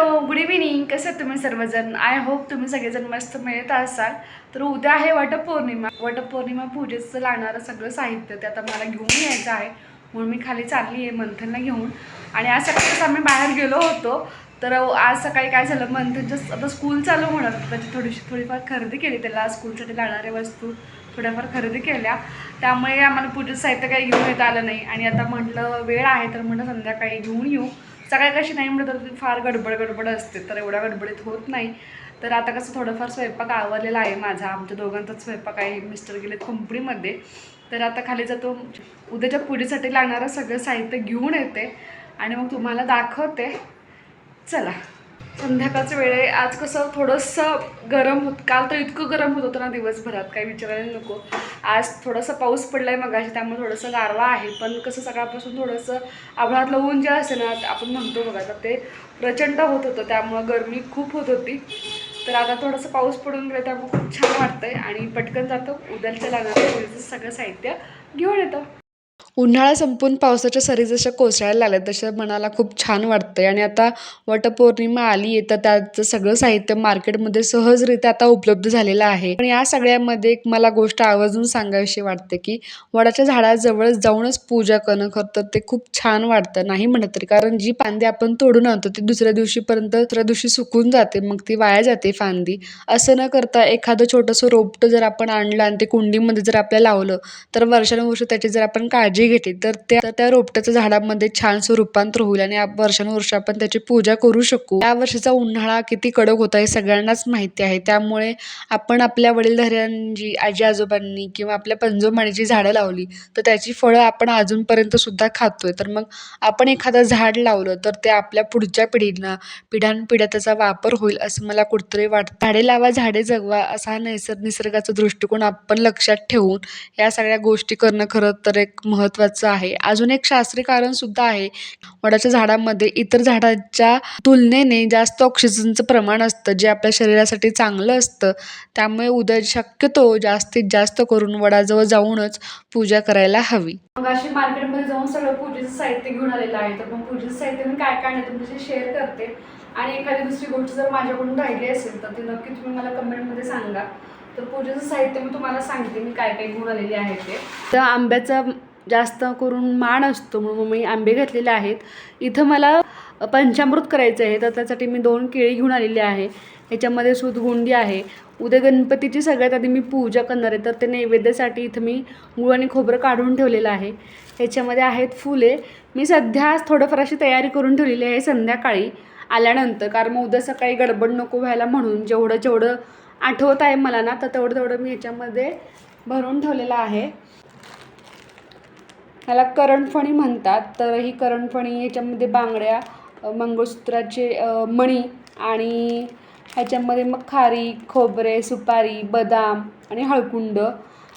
Good evening कसं आहे तुम्ही सर्वजण? आय होप तुम्ही सगळेजण मस्त मिळत असाल. तर उद्या आहे वटपौर्णिमा. वटपौर्णिमा पूजेचं लागणारं सगळं साहित्य ते आता मला घेऊन यायचं आहे. म्हणून मी खाली चालली आहे मंथनला घेऊन. आणि आज सकाळीच आम्ही बाहेर गेलो होतो तर आज सकाळी काय झालं? मंथनचं आता स्कूल चालू होणार त्याची थोडीशी थोडीफार खरेदी केली त्याला. स्कूलसाठी लागणाऱ्या वस्तू थोड्याफार खरेदी केल्या. त्यामुळे आम्हाला पूजेचं साहित्य काही घेऊन येत आलं नाही. आणि आता म्हटलं वेळ आहे तर म्हटलं संध्याकाळी घेऊन येऊ. सकाळी कशी नाही म्हणत तर फार गडबड गडबड असते. तर एवढ्या गडबडीत होत नाही. तर आता कसं थोडंफार स्वयंपाक आवरलेला आहे माझा. आमच्या दोघांचाच स्वयंपाक आहे. मिस्टर गेलेत कंपनीमध्ये तर आता खाली जातो. उद्याच्या पूजेसाठी लागणारं सगळं साहित्य घेऊन येते आणि मग तुम्हाला दाखवते. चला. संध्याकाळचं वेळ आहे. आज कसं थोडंसं गरम होत काल तर इतकं गरम होत होतं ना दिवसभरात. काही विचारायला नको. आज थोडंसं पाऊस पडला आहे मगाशी त्यामुळे थोडंसं गारवा आहे. पण कसं सकाळपासून थोडंसं आभाळातलं ऊन जे असते ना आपण म्हणतो बघा तर ते प्रचंड होत होतं. त्यामुळं गरमी खूप होत होती. तर आता थोडंसं पाऊस पडून गेलं त्यामुळे खूप छान वाटतंय. आणि पटकन जातो उद्याच्या लागणार सगळं साहित्य घेऊन येतो. उन्हाळा संपून पावसाच्या सरी जशा कोसळायला लागल्या तशा मनाला खूप छान वाटतंय. आणि आता वटपौर्णिमा आली आहे तर त्याचं सगळं साहित्य मार्केटमध्ये सहजरित्या आता उपलब्ध झालेलं आहे. पण या सगळ्यामध्ये एक मला गोष्ट आवर्जून सांगावीशी वाटते की वडाच्या झाडाजवळ जाऊनच पूजा करणं खरं ते खूप छान वाटतं. नाही म्हणत तरी. कारण जी फांदी आपण तोडून आणतो ती दुसऱ्या दिवशीपर्यंत दुसऱ्या दिवशी सुकून जाते मग ती वाया जाते फांदी. असं न करता एखादं छोटंसं रोपटं जर आपण आणलं आणि ते कुंडीमध्ये जर आपल्याला लावलं तर वर्षानुवर्ष त्याची जर आपण काळजी घेतली. तर त्या त्या रोपट्याचं झाडामध्ये छानसं रूपांतर होईल आणि वर्षानुवर्ष आपण त्याची पूजा करू शकू. या वर्षीचा उन्हाळा किती कडक होता हे सगळ्यांनाच माहिती आहे. त्यामुळे आपण आपल्या वडीलधाऱ्यांची आजी आजोबांनी किंवा आपल्या पंजोमाणीची झाडं लावली तर त्याची फळं आपण अजूनपर्यंत सुद्धा खातोय. तर मग आपण एखादं झाड लावलं तर ते आपल्या पुढच्या पिढींना पिढ्यानपिढ्या त्याचा वापर होईल असं मला कुठतरी वाटतं. झाडे लावा झाडे जगवा असा हा निसर्गाचा दृष्टिकोन आपण लक्षात ठेवून या सगळ्या गोष्टी करणं खरं तर एक महत्त्वाचं आहे. अजून एक शास्त्रीय कारण सुद्धा आहे. वडाच्या झाडामध्ये इतर झाडाच्या तुलनेने जास्त ऑक्सिजनचं प्रमाण असतं जे आपल्या शरीरासाठी चांगलं असतं. त्यामुळे उद्या शक्यतो जास्तीत जास्त करून वडाजवळ जाऊनच पूजा करायला हवी. मग अशी मार्केटमध्ये जाऊन सगळं पूजेचं साहित्य घेऊन आलेलं आहे. तर मग पूजेचं साहित्य मी काय काय नाही तुमच्याशी शेअर करते. आणि एखादी दुसरी गोष्ट जर माझ्याकडून राहिली असेल तर ती नक्की तुम्ही मला कमेंटमध्ये सांगा. तर पूजेचं साहित्य मी तुम्हाला सांगते मी काय काय घेऊन आलेले आहे ते. तर आंब्याचा जास्त करून मान असतो म्हणून मी आंबे घातलेले आहेत. इथं मला पंचामृत करायचं आहे तर त्यासाठी मी दोन केळी घेऊन आलेली आहे. ह्याच्यामध्ये सूतगुंडी आहे. उद्या गणपतीची सगळ्यात आधी मी पूजा करणार आहे तर ते नैवेद्यासाठी इथं मी गुळ आणि खोबरं काढून ठेवलेलं आहे. ह्याच्यामध्ये आहेत फुले. मी सध्या थोडंफार अशी तयारी करून ठेवलेली आहे संध्याकाळी आल्यानंतर कारण मग उद्या सकाळी गडबड नको व्हायला म्हणून जेवढं जेवढं आठवत आहे मला ना तर तेवढं तेवढं मी ह्याच्यामध्ये भरून ठेवलेलं आहे. ह्याला करणफणी म्हणतात. तर ही करणफणी याच्यामध्ये बांगड्या मंगळसूत्राचे मणी आणि ह्याच्यामध्ये मग खारी खोबरे सुपारी बदाम आणि हळकुंड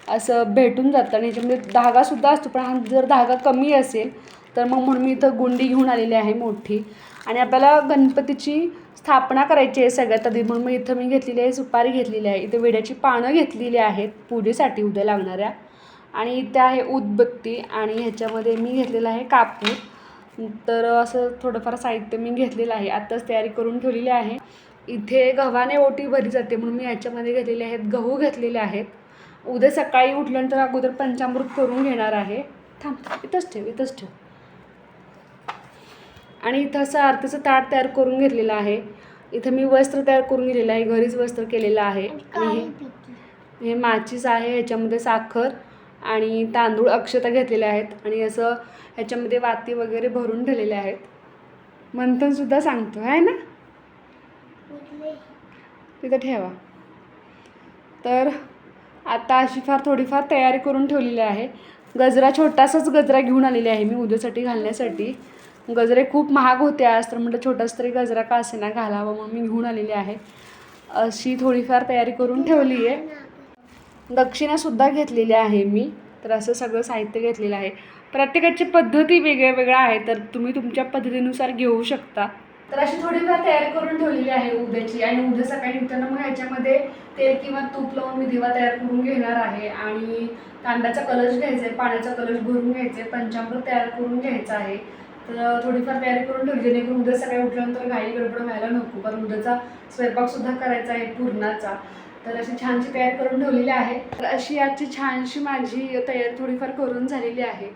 असं भेटून जातं. आणि ह्याच्यामध्ये धागासुद्धा असतो पण हा जर धागा कमी असेल तर मग म्हणून मी इथं गुंडी घेऊन आलेली आहे मोठी. आणि आपल्याला गणपतीची स्थापना करायची आहे सगळ्यात आधी म्हणून मग इथं मी घेतलेली आहे सुपारी घेतलेली आहे. इथं विड्याची पानं घेतलेली आहेत पूजेसाठी उद्या लागणाऱ्या. आणि इथे आहे उदबत्ती आणि ह्याच्यामध्ये मी घेतलेला आहे कापूर. तर असं थोडंफार साहित्य मी घेतलेलं आहे. आत्ताच तयारी करून ठेवलेली आहे. इथे गव्हाने ओटी भरली जाते म्हणून मी ह्याच्यामध्ये घेतलेले आहेत. गहू घेतलेले आहेत. उद्या सकाळी उठल्यानंतर अगोदर पंचामृत करून घेणार आहे. थांब इथंच ठेव इथंच ठेव. आणि इथं असं आरतीचं ताट तयार करून घेतलेलं आहे. इथं मी वस्त्र तयार करून घेतलेलं आहे. घरीच वस्त्र केलेलं आहे. आणि हे हे माचीस आहे. ह्याच्यामध्ये साखर. आणि तांदूळ अक्षता घेतलेले आहेत आणि असं ह्याच्यामध्ये वाती वगैरे भरून ठेवलेले आहेत. मंथनसुद्धा सांगतो आहे ना? तिथं ठेवा. तर आता अशी फार थोडीफार तयारी करून ठेवलेली आहे. गजरा छोटासाच गजरा घेऊन आलेली आहे मी उद्यासाठी घालण्यासाठी. गजरे खूप महाग होते आज तर म्हटलं छोटासा तरी गजरा का असेना घालावा म्हणून मी घेऊन आलेली आहे. अशी थोडीफार तयारी करून ठेवली आहे. दक्षिणासुद्धा घेतलेली आहे मी. तर असं सगळं साहित्य घेतलेलं आहे. प्रत्येकाची पद्धती वेगळ्या वेगळ्या आहे तर तुम्ही तुमच्या पद्धतीनुसार घेऊ शकता. तर अशी थोडीफार तयार करून ठेवलेली आहे उद्याची. आणि उद्या सकाळी उठताना मग ह्याच्यामध्ये तेल किंवा तूप लावून मी दिवा तयार करून घेणार आहे. आणि तांब्याचा कलश घ्यायचा आहे पाण्याचा कलश भरून घ्यायचा आहे पंचामृत तयार करून घ्यायचा आहे. तर थोडीफार तयारी करून ठेवली जेणेकरून उद्या सकाळी उठल्यानंतर घाई गडबड व्हायला नको. कारण उद्याचा स्वयंपाकसुद्धा करायचा आहे पूर्णाचा. तर अशी छानशी तयारी करून ठेवलेली आहे. तर अशी आजची छानशी माझी तयारी थोडीफार करून झालेली आहे.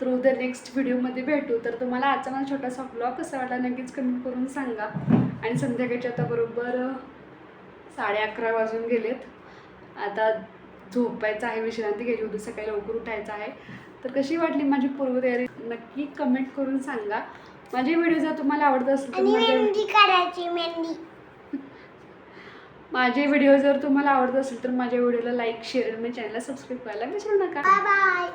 तर उद्या नेक्स्ट व्हिडिओमध्ये भेटू. तर तुम्हाला आजचा माझा छोटासा ब्लॉग कसा वाटला नक्कीच कमेंट करून सांगा. आणि संध्याकाळचे आता बरोबर साडे अकरा वाजून गेलेत. आता झोपायचं आहे विश्रांती घ्यायची उद्या सकाळी लवकर उठायचं आहे. तर कशी वाटली माझी पूर्वतयारी? नक्की कमेंट करून सांगा. माझे व्हिडिओ जर तुम्हाला आवडत असेल तर मेहंदी. माझे व्हिडिओ जर तुम्हाला आवडत असेल तर माझ्या व्हिडिओला लाईक शेअर आणि चॅनलला सबस्क्राईब करायला विसरू नका. Bye bye